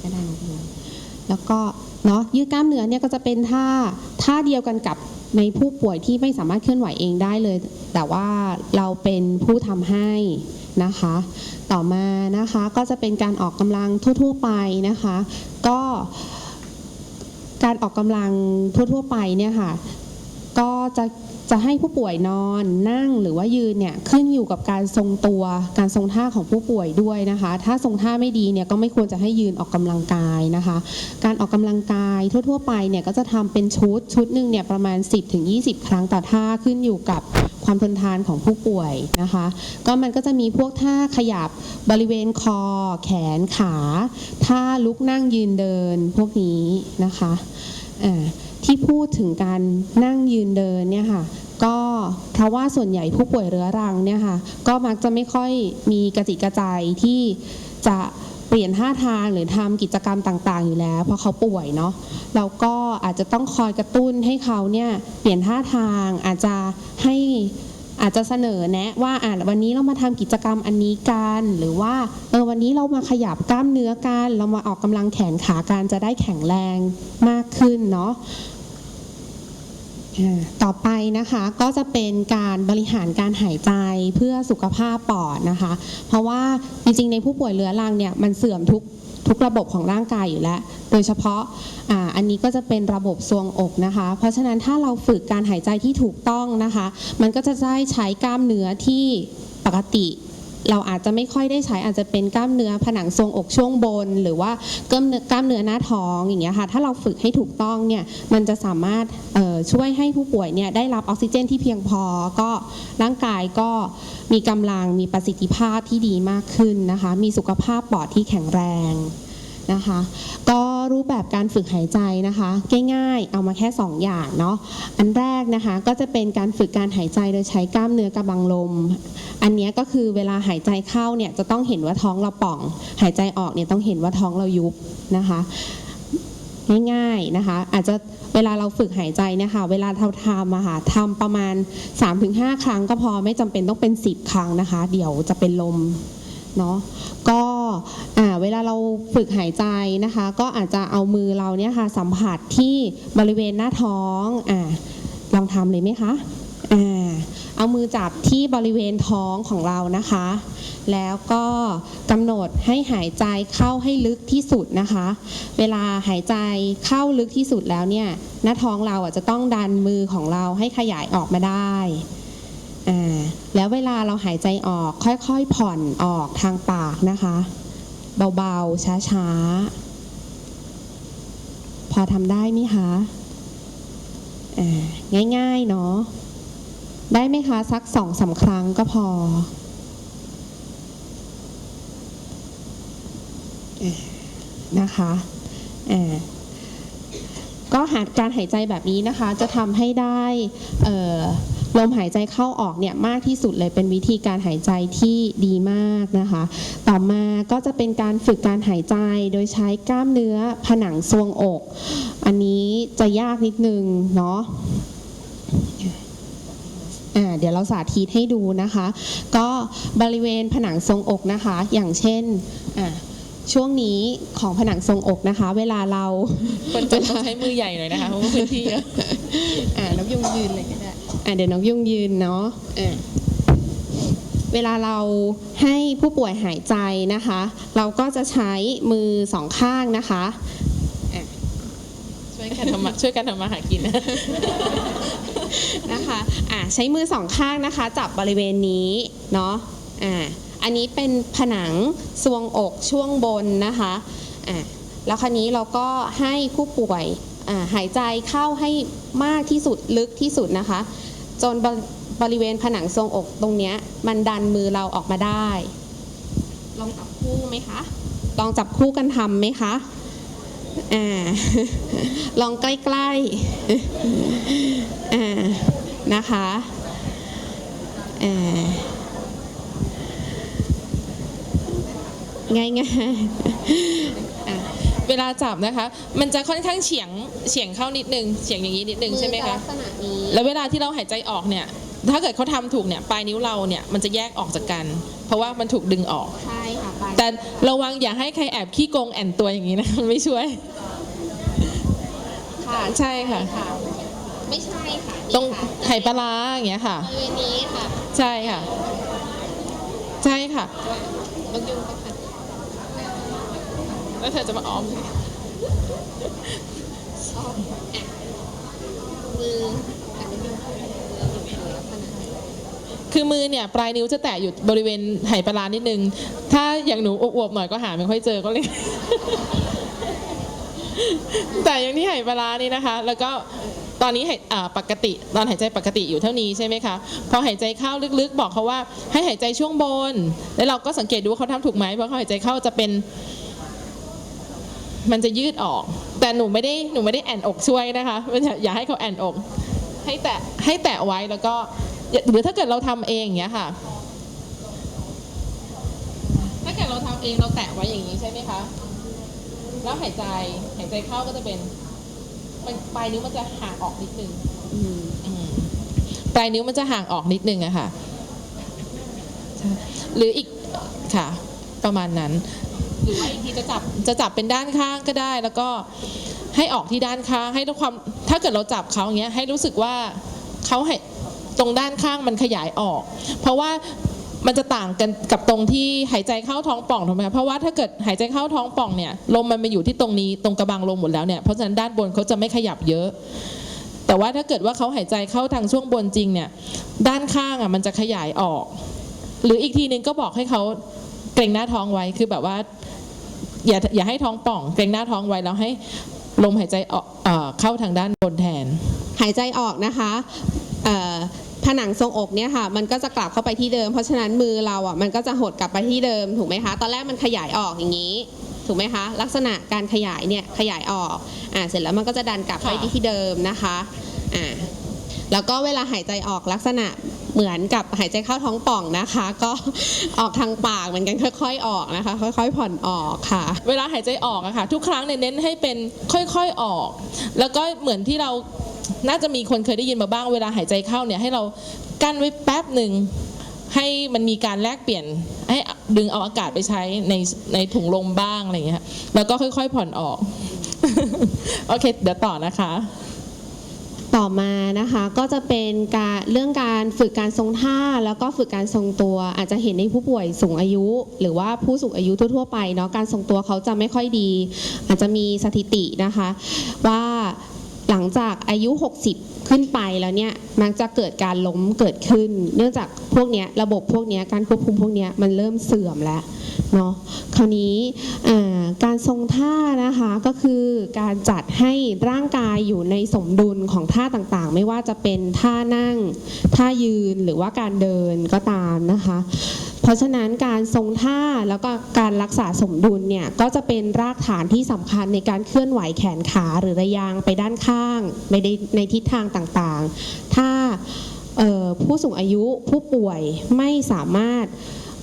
ก็ได้นะแล้วก็เนาะยืดกล้ามเนื้อเนี่ยก็จะเป็นท่าท่าเดียวกันกับในผู้ป่วยที่ไม่สามารถเคลื่อนไหวเองได้เลย แต่ว่าเราเป็นผู้ทำให้นะคะ ต่อมานะคะก็จะเป็นการออกกำลังทั่ว ๆ ไปนะคะ ก็การออกกำลังทั่ว ๆ ไปเนี่ยค่ะ ก็จะ จะให้ผู้ป่วยนอนนั่งหรือว่ายืนเนี่ยขึ้นอยู่กับการทรงตัวการทรงท่าของผู้ป่วยด้วยนะคะ ถ้าทรงท่าไม่ดีเนี่ยก็ไม่ควรจะให้ยืนออกกำลังกายนะคะ การออกกำลังกายทั่ว ๆ ไปเนี่ยก็จะทำเป็นชุดชุดหนึ่งเนี่ยประมาณ 10-20 ครั้งต่อท่าขึ้นอยู่กับความทนทานของผู้ป่วยนะคะ ก็มันก็จะมีพวกท่าขยับบริเวณคอ แขนขาท่าลุกนั่งยืนเดินพวกนี้นะคะที่พูดถึงการนั่งยืนเดินเนี่ยค่ะ ก็เพราะว่าส่วนใหญ่ผู้ป่วยเรื้อรังเนี่ยค่ะก็มักจะไม่ค่อยมีกระจิกระใจที่จะเปลี่ยนท่าทางหรือทำกิจกรรมต่างๆ อยู่แล้ว เพราะเขาป่วยเนาะเราก็อาจจะต้องคอยกระตุ้นให้เขาเนี่ยเปลี่ยนท่าทางอาจจะให้อาจจะเสนอแนะว่าอ่าวันนี้เรามาทำกิจกรรมอันนี้กันหรือว่าเออวันนี้เรามาขยับกล้ามเนื้อกัน เรามาออกกำลังแขนขากันจะได้แข็งแรงมากขึ้นเนาะ ต่อไปนะคะก็จะเป็นการบริหารการหายใจเพื่อสุขภาพปอดนะคะ เพราะว่าจริงๆในผู้ป่วยเรื้อรังเนี่ยมันเสื่อมทุกทุกระบบของร่างกายอยู่แล้ว โดยเฉพาะอ่าอันนี้ก็จะเป็นระบบทรวงอกนะคะ เพราะฉะนั้นถ้าเราฝึกการหายใจที่ถูกต้องนะคะ มันก็จะได้ใช้กล้ามเนื้อที่ปกติ เราอาจจะไม่ค่อยได้ใช้อาจจะเป็นกล้ามเนื้อผนังทรงอกช่วงบน หรือว่ากล้ามเนื้อกล้ามเนื้อหน้าท้องอย่างเงี้ยค่ะถ้าเราฝึกให้ถูกต้องเนี่ยมันจะสามารถช่วยให้ผู้ป่วยเนี่ยได้รับออกซิเจนที่เพียงพอ ก็ร่างกายก็มีกำลังมีประสิทธิภาพที่ดีมากขึ้นนะคะ มีสุขภาพปอดที่แข็งแรงนะคะ ก็ รูปแบบการฝึกหายใจนะคะง่ายๆ เอามาแค่ 2 อย่างเนาะอันแรกนะคะก็จะเป็นการฝึกการหายใจโดยใช้กล้ามเนื้อกระบังลม อันนี้ก็คือเวลาหายใจเข้าเนี่ยจะต้องเห็นว่าท้องเราป่อง หายใจออกเนี่ยต้องเห็นว่าท้องเรายุบนะคะง่ายๆนะคะ อาจจะเวลาเราฝึกหายใจเนี่ยค่ะเวลาเราทำอะค่ะทำประมาณ 3-5 ครั้งก็พอไม่จำเป็นต้องเป็น 10 ครั้งนะคะ เดี๋ยวจะเป็นลมเนาะก็ เวลาเราฝึกหายใจนะคะ ก็อาจจะเอามือเราเนี่ยค่ะสัมผัสที่บริเวณหน้าท้องอลองทำเลยไหมคะอเอามือจับที่บริเวณท้องของเรานะคะ แล้วก็กำหนดให้หายใจเข้าให้ลึกที่สุดนะคะ เวลาหายใจเข้าลึกที่สุดแล้วเนี่ย หน้าท้องเราอะจะต้องดันมือของเราให้ขยายออกมาได้ อ่าแล้วเวลาเราหายใจออกค่อยๆผ่อนออกทางปากนะคะ เบาๆ ช้าๆ พอทำได้ไหมคะอ่าง่ายๆ เนาะได้ไหมคะสักสองสามครั้งก็พอนะคะก็หาการหายใจแบบนี้นะคะ จะทำให้ได้ ลมหายใจเข้าออกเนี่ยมากที่สุดเลยเป็นวิธีการหายใจที่ดีมากนะคะ ต่อมาก็จะเป็นการฝึกการหายใจโดยใช้กล้ามเนื้อผนังทรวงอก อันนี้จะยากนิดนึงเนาะอ่าเดี๋ยวเราสาธิตให้ดูนะคะ ก็บริเวณผนังทรวงอกนะคะ อย่างเช่นอ่าช่วงนี้ของผนังทรวงอกนะคะ เวลาเราคนจะต้องใช้มือใหญ่หน่อยนะคะเพราะว่าพื้นที่เยอะอ่าน้องยุงยืนเลยก็ได้ อ่าเดี๋ยวน้องยุงยืนเนาะอ่าเวลาเราให้ผู้ป่วยหายใจนะคะ เราก็จะใช้มือสองข้างนะคะช่วยกันทำมาช่วยกันทำมาหากินนะนะคะอ่าใช้มือสองข้างนะคะ จับบริเวณนี้เนาะอ่าอันนี้เป็นผนังทรวงอกช่วงบนนะคะอ่าแล้วคราวนี้เราก็ให้ผู้ป่วยอ่าหายใจเข้าให้มากที่สุดลึกที่สุดนะคะ จนบบริเวณผนังทรงอกตรงเนี้ยมันดันมือเราออกมาได้ ลองจับคู่ไหมคะ ลองจับคู่กันทำไหมคะ อ่า ลองใกล้ๆ อ่า นะคะ อ่า ง่ายๆ เวลาจับนะคะ มันจะค่อนข้างเฉียงเฉียงเข้านิดนึงเฉียงอย่างนี้นิดนึงใช่ไหมอจคะลักษณะนี้แล้วเวลาที่เราหายใจออกเนี่ย ถ้าเกิดเขาทำถูกเนี่ยปลายนิ้วเราเนี่ยมันจะแยกออกจากกัน เพราะว่ามันถูกดึงออก ใช่ค่ะแต่ระวังอย่าให้ใครแอบขี้โกงแอนตัวอย่างนี้นะไม่ช่วย ค่ะใช่ค่ะ ค่ะ ไม่ใช่ค่ะตรงไหปลาร้าอย่างเงี้ยค่ะ บริเวณนี้ค่ะใช่ค่ะ ใช่ค่ะ นกยุงก็ค่ะ แล้วเธอจะมาออมมือแต่นกมืออยู่ลักษณะคือมือเนี่ยปลายนิ้วจะแตะอยู่บริเวณไหปลาร้านิดนึง ถ้าอย่างหนูอวบๆหน่อยก็หาไม่ค่อยเจอก็เลย แต่อย่างที่ไหปลาร้านี่นะคะ แล้วก็ตอนนี้หายปกติตอนหายใจปกติอยู่เท่านี้ใช่ไหมคะ พอหายใจเข้าลึกๆ บอกเขาว่าให้หายใจช่วงบน แล้วเราก็สังเกตดูเขาทำถูกไหมเพราะเขาหายใจเข้าจะเป็น มันจะยืดออก แต่หนูไม่ได้หนูไม่ได้แอนอกช่วยนะคะอย่าอย่าให้เขาแอนอกให้แตะให้แตะไว้แล้วก็หรือถ้าเกิดเราทำเองอย่างเงี้ยค่ะ ถ้าเกิดเราทำเองเราแตะไว้อย่างนี้ใช่ไหมคะ แล้วหายใจหายใจเข้าก็จะเป็นมันปลายนิ้วมันจะห่างออกนิดนึงปลายนิ้วมันจะห่างออกนิดนึงอะค่ะ หรืออีกค่ะ ประมาณนั้น หรือว่าอีกทีจะจับจะจับเป็นด้านข้างก็ได้ แล้วก็ให้ออกที่ด้านข้างให้ด้วยความถ้าเกิดเราจับเขาอย่างเงี้ยให้รู้สึกว่าเขาให้ตรงด้านข้างมันขยายออก เพราะว่ามันจะต่างกันกับตรงที่หายใจเข้าท้องป่องถูกไหมคะเพราะว่าถ้าเกิดหายใจเข้าท้องป่องเนี่ยลมมันมาอยู่ที่ตรงนี้ตรงกระบังลมหมดแล้วเนี่ยเพราะฉะนั้นด้านบนเขาจะไม่ขยับเยอะ แต่ว่าถ้าเกิดว่าเขาหายใจเข้าทางช่วงบนจริงเนี่ยด้านข้างอะมันจะขยายออก หรืออีกทีนึงก็บอกให้เขาเกรงหน้าท้องไว้คือแบบว่า อย่าอย่าให้ท้องป่อง เกรงหน้าท้องไว้แล้วให้ลมหายใจออกเข้าทางด้านบนแทน หายใจออกนะคะผนังทรงอกเนี่ยค่ะมันก็จะกลับเข้าไปที่เดิม เพราะฉะนั้นมือเราอะมันก็จะหดกลับไปที่เดิมถูกไหมคะตอนแรกมันขยายออกอย่างนี้ถูกไหมคะลักษณะการขยายเนี่ยขยายออกอ่าเสร็จแล้วมันก็จะดันกลับไปที่เดิมนะคะอ่าแล้วก็เวลาหายใจออกลักษณะ เหมือนกับหายใจเข้าท้องป่องนะคะ ก็ออกทางปากเหมือนกันค่อย ๆ ออกนะคะ ค่อย ๆ ผ่อนออกค่ะ เวลาหายใจออกอะค่ะ ทุกครั้งเนี่ยเน้นให้เป็นค่อยๆออก แล้วก็เหมือนที่เราน่าจะมีคนเคยได้ยินมาบ้างเวลาหายใจเข้าเนี่ยให้เรากั้นไว้แป๊บหนึ่งให้มันมีการแลกเปลี่ยนให้ดึงเอาอากาศไปใช้ในในถุงลมบ้างอะไรอย่างเงี้ยแล้วก็ค่อย ๆ ผ่อนออก โอเค เดี๋ยวต่อนะคะ ต่อมานะคะก็จะเป็นการเรื่องการฝึกการทรงท่า แล้วก็ฝึกการทรงตัว อาจจะเห็นในผู้ป่วยสูงอายุ หรือว่าผู้สูงอายุทั่วๆไปเนาะการทรงตัวเขาจะไม่ค่อยดี อาจจะมีสถิตินะคะ ว่าหลังจากอายุ 60 ขึ้นไปแล้วเนี่ยมักจะเกิดการล้มเกิดขึ้น เนื่องจากพวกเนี้ยระบบพวกเนี้ยการควบคุมพวกเนี้ยมันเริ่มเสื่อมแล้วเนาะคราวนี้อ่า การทรงท่านะคะก็คือการจัดให้ร่างกายอยู่ในสมดุลของท่าต่างๆ ไม่ว่าจะเป็นท่านั่ง ท่ายืนหรือว่าการเดินก็ตามนะคะ เพราะฉะนั้นการทรงท่าแล้วก็การรักษาสมดุลเนี่ยก็จะเป็นรากฐานที่สำคัญในการเคลื่อนไหวแขนขาหรือระยางไปด้านข้างในในทิศทางต่างๆ ถ้าผู้สูงอายุผู้ป่วยไม่สามารถ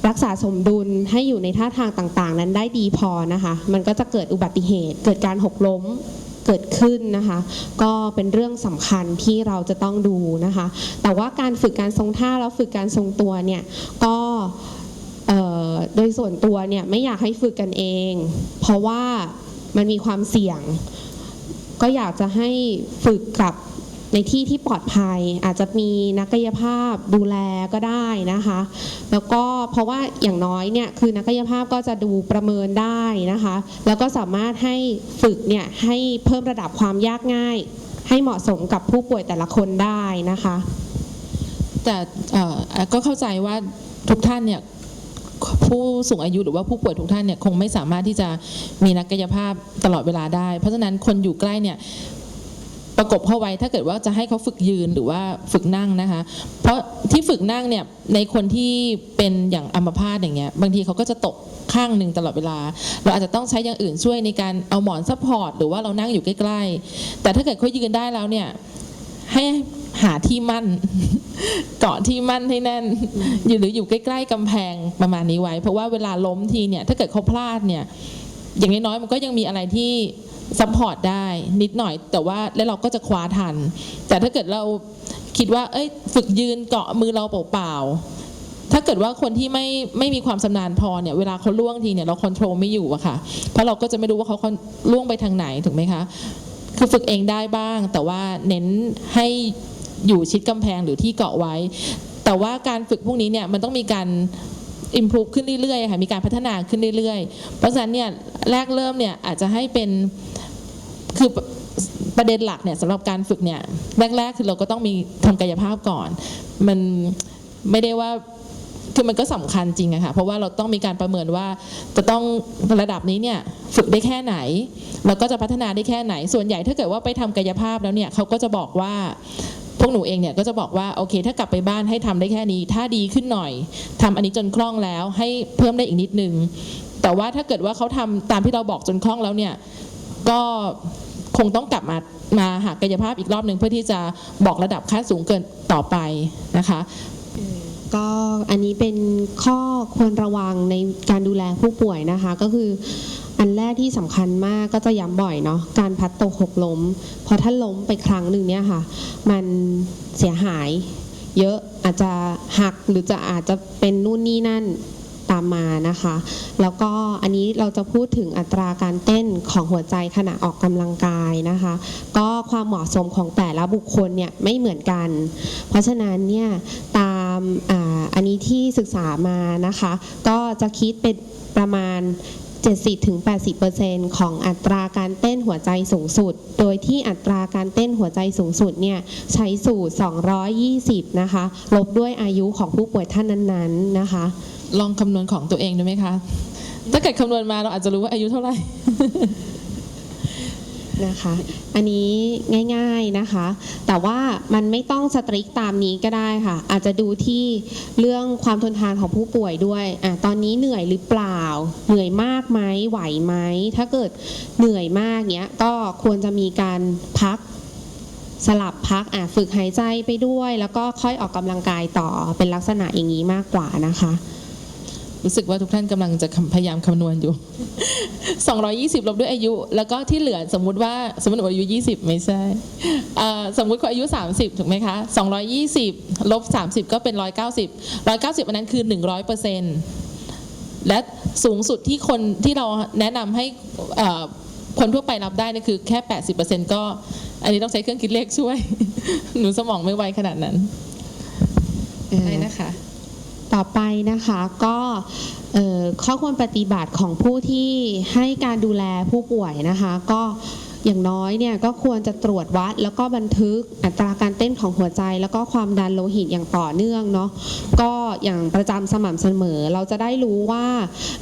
รักษาสมดุลให้อยู่ในท่าทางต่างๆ นั้นได้ดีพอนะคะ มันก็จะเกิดอุบัติเหตุ เกิดการหกล้มเกิดขึ้นนะคะ ก็เป็นเรื่องสำคัญที่เราจะต้องดูนะคะ แต่ว่าการฝึกการทรงท่าแล้วฝึกการทรงตัวเนี่ยก็โดยส่วนตัวเนี่ยไม่อยากให้ฝึกกันเอง เพราะว่ามันมีความเสี่ยง ก็อยากจะให้ฝึกกับ ในที่ที่ปลอดภัย อาจจะมีนักกายภาพดูแลก็ได้นะคะ แล้วก็เพราะว่าอย่างน้อยเนี่ยคือนักกายภาพก็จะดูประเมินได้นะคะ แล้วก็สามารถให้ฝึกเนี่ยให้เพิ่มระดับความยากง่าย ให้เหมาะสมกับผู้ป่วยแต่ละคนได้นะคะ แต่ก็เข้าใจว่าทุกท่านเนี่ยผู้สูงอายุหรือว่าผู้ป่วยทุกท่านเนี่ยคงไม่สามารถที่จะมีนักกายภาพตลอดเวลาได้ เพราะฉะนั้นคนอยู่ใกล้เนี่ย ประกบเข้าไว้ถ้าเกิดว่าจะให้เขาฝึกยืนหรือว่าฝึกนั่งนะคะ เพราะที่ฝึกนั่งเนี่ยในคนที่เป็นอย่างอัมพาตอย่างเงี้ยบางทีเขาก็จะตกข้างหนึ่งตลอดเวลา เราอาจจะต้องใช้อย่างอื่นช่วยในการเอาหมอนซัพพอร์ตหรือว่าเรานั่งอยู่ใกล้ๆ แต่ถ้าเกิดเขายืนได้แล้วเนี่ยให้หาที่มั่นเกาะที่มั่นให้แน่นอยู่หรืออยู่ใกล้ๆกำแพงประมาณนี้ไว้ เพราะว่าเวลาล้มทีเนี่ยถ้าเกิดเขาพลาดเนี่ยอย่างน้อยๆมันก็ยังมีอะไรที่ ซัพพอร์ตได้นิดหน่อย แต่ว่าแล้วเราก็จะคว้าทัน แต่ถ้าเกิดเราคิดว่า เอ้ย ฝึกยืนเกาะมือเราเปล่าๆถ้าเกิดว่าคนที่ไม่ไม่มีความชำนาญพอเนี่ยเวลาเขาล่วงทีเนี่ยเราควบคุมไม่อยู่อะค่ะ เพราะเราก็จะไม่รู้ว่าเขาล่วงไปทางไหนถูกไหมคะคือฝึกเองได้บ้าง แต่ว่าเน้นให้อยู่ชิดกำแพงหรือที่เกาะไว้ แต่ว่าการฝึกพวกนี้เนี่ยมันต้องมีการ improve ขึ้นเรื่อยๆค่ะมีการพัฒนาขึ้นเรื่อยๆ เพราะฉะนั้นเนี่ยแรกเริ่มเนี่ยอาจจะให้เป็น คือประเด็นหลักเนี่ยสำหรับการฝึกเนี่ยแรกๆคือเราก็ต้องมีทำกายภาพก่อน มันไม่ได้ว่าคือมันก็สำคัญจริงอะค่ะเพราะว่าเราต้องมีการประเมินว่าจะต้องระดับนี้เนี่ยฝึกได้แค่ไหน แล้วก็จะพัฒนาได้แค่ไหน ส่วนใหญ่ถ้าเกิดว่าไปทำกายภาพแล้วเนี่ยเขาก็จะบอกว่าพวกหนูเองเนี่ยก็จะบอกว่าโอเค ถ้ากลับไปบ้านให้ทำได้แค่นี้ ถ้าดีขึ้นหน่อยทำอันนี้จนคล่องแล้วให้เพิ่มได้อีกนิดนึงแต่ว่าถ้าเกิดว่าเขาทำตามที่เราบอกจนคล่องแล้วเนี่ย ก็คงต้องกลับมามาหากายภาพอีกรอบหนึ่งเพื่อที่จะบอกระดับค่าสูงเกินต่อไปนะคะก็อันนี้เป็นข้อควรระวังในการดูแลผู้ป่วยนะคะ ก็คืออันแรกที่สำคัญมากก็จะย้ำบ่อยเนาะการพัดตกหกล้มเพราะถ้าล้มไปครั้งหนึ่งเนี่ยค่ะ มันเสียหายเยอะอาจจะหักหรือจะอาจจะเป็นนู่นนี่นั่น ตามมานะคะ แล้วก็อันนี้เราจะพูดถึงอัตราการเต้นของหัวใจขณะออกกำลังกายนะคะ ก็ความเหมาะสมของแต่ละบุคคลเนี่ยไม่เหมือนกัน เพราะฉะนั้นเนี่ยตามอาอันนี้ที่ศึกษามานะคะ ก็จะคิดเป็นประมาณ70-80%ของอัตราการเต้นหัวใจสูงสุด โดยที่อัตราการเต้นหัวใจสูงสุดเนี่ยใช้สูตร 220 นะคะ ลบด้วยอายุของผู้ป่วยท่านนั้นๆ นะคะ ลองคำนวณของตัวเองดูไหมคะ ถ้าเกิดคำนวณมาเราอาจจะรู้ว่าอายุเท่าไหร่นะคะ อันนี้ง่ายๆนะคะ แต่ว่ามันไม่ต้องสตริกตามนี้ก็ได้ค่ะ อาจจะดูที่เรื่องความทนทานของผู้ป่วยด้วยอะตอนนี้เหนื่อยหรือเปล่า เหนื่อยมากไหมไหวไหม ถ้าเกิดเหนื่อยมากเนี้ย ก็ควรจะมีการพักสลับพักอะฝึกหายใจไปด้วย แล้วก็ค่อยออกกำลังกายต่อเป็นลักษณะอย่างนี้มากกว่านะคะ รู้สึกว่าทุกท่านกำลังจะพยายามคำนวณอยู่ 220 ลบด้วยอายุ แล้วก็ที่เหลือสมมุติว่าสมมติว่าอายุ 20 ไม่ใช่ สมมุติว่าอายุ 30 ถูกไหมคะ 220 ลบ 30 ก็เป็น 190 190 อันนั้นคือ 100%และสูงสุดที่คนที่เราแนะนำให้คนทั่วไปรับได้นี่คือแค่ 80%ก็ อันนี้ต้องใช้เครื่องคิดเลขช่วย หนูสมองไม่ไวขนาดนั้นได้นะคะ ต่อไปนะคะก็ข้อควรปฏิบัติของผู้ที่ให้การดูแลผู้ป่วยนะคะ ก็ อย่างน้อยเนี่ยก็ควรจะตรวจวัด แล้วก็บันทึกอัตราการเต้นของหัวใจ แล้วก็ความดันโลหิตอย่างต่อเนื่องเนาะก็อย่างประจำสม่ำเสมอ เราจะได้รู้ว่า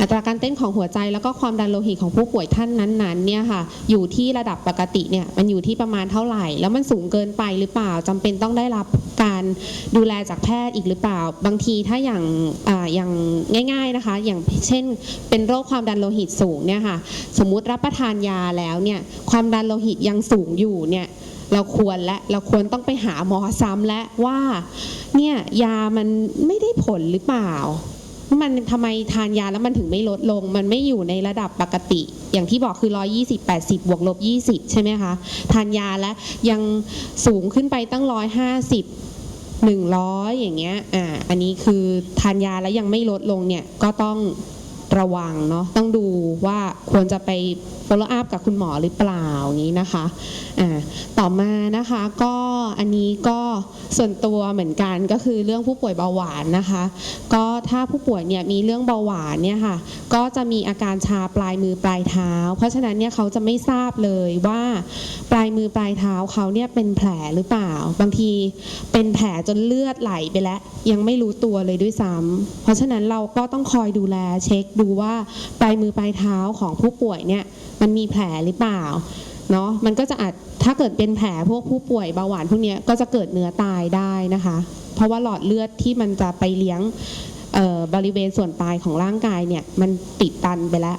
อัตราการเต้นของหัวใจ แล้วก็ความดันโลหิตของผู้ป่วยท่านนั้นๆเนี่ยค่ะอยู่ที่ระดับปกติเนี่ยมันอยู่ที่ประมาณเท่าไหร่ แล้วมันสูงเกินไปหรือเปล่าจำเป็นต้องได้รับการดูแลจากแพทย์อีกหรือเปล่า บางทีถ้าอย่างออย่างง่าย ๆนะคะ อย่างเช่นเป็นโรคความดันโลหิตสูงเนี่ยค่ะสมมุติรับประทานยาแล้วเนี่ยความดันโลหิตยังสูงอยู่เนี่ยเราควรและเราควรต้องไปหาหมอซ้ำและว่าเนี่ยยามันไม่ได้ผลหรือเปล่า มันทำไมทานยาแล้วมันถึงไม่ลดลง มันไม่อยู่ในระดับปกติ อย่างที่บอกคือ 120 80 บวกลบ 20 ใช่ไหมคะ ทานยาแล้วยังสูงขึ้นไปตั้ง 150 100 อย่างเงี้ย อ่า อันนี้คือทานยาแล้วยังไม่ลดลงเนี่ยก็ต้องระวังเนาะต้องดูว่าควรจะไป follow up กับคุณหมอหรือเปล่าอย่างนี้นะคะอ่าต่อมานะคะก็อันนี้ก็ส่วนตัวเหมือนกันก็คือเรื่องผู้ป่วยเบาหวานนะคะ ก็ถ้าผู้ป่วยเนี่ยมีเรื่องเบาหวานเนี่ยค่ะก็จะมีอาการชาปลายมือปลายเท้า เพราะฉะนั้นเนี่ยเขาจะไม่ทราบเลยว่าปลายมือปลายเท้าเขาเนี่ยเป็นแผลหรือเปล่า บางทีเป็นแผลจนเลือดไหลไปแล้วยังไม่รู้ตัวเลยด้วยซ้ำเพราะฉะนั้นเราก็ต้องคอยดูแลเช็คดูว่าปลายมือปลายเท้าของผู้ป่วยเนี่ยมันมีแผลหรือเปล่าเนาะมันก็จะอาจถ้าเกิดเป็นแผลพวกผู้ป่วยเบาหวานพวกนี้ก็จะเกิดเนื้อตายได้นะคะ เพราะว่าหลอดเลือดที่มันจะไปเลี้ยงบริเวณส่วนปลายของร่างกายเนี่ยมันติดตันไปแล้ว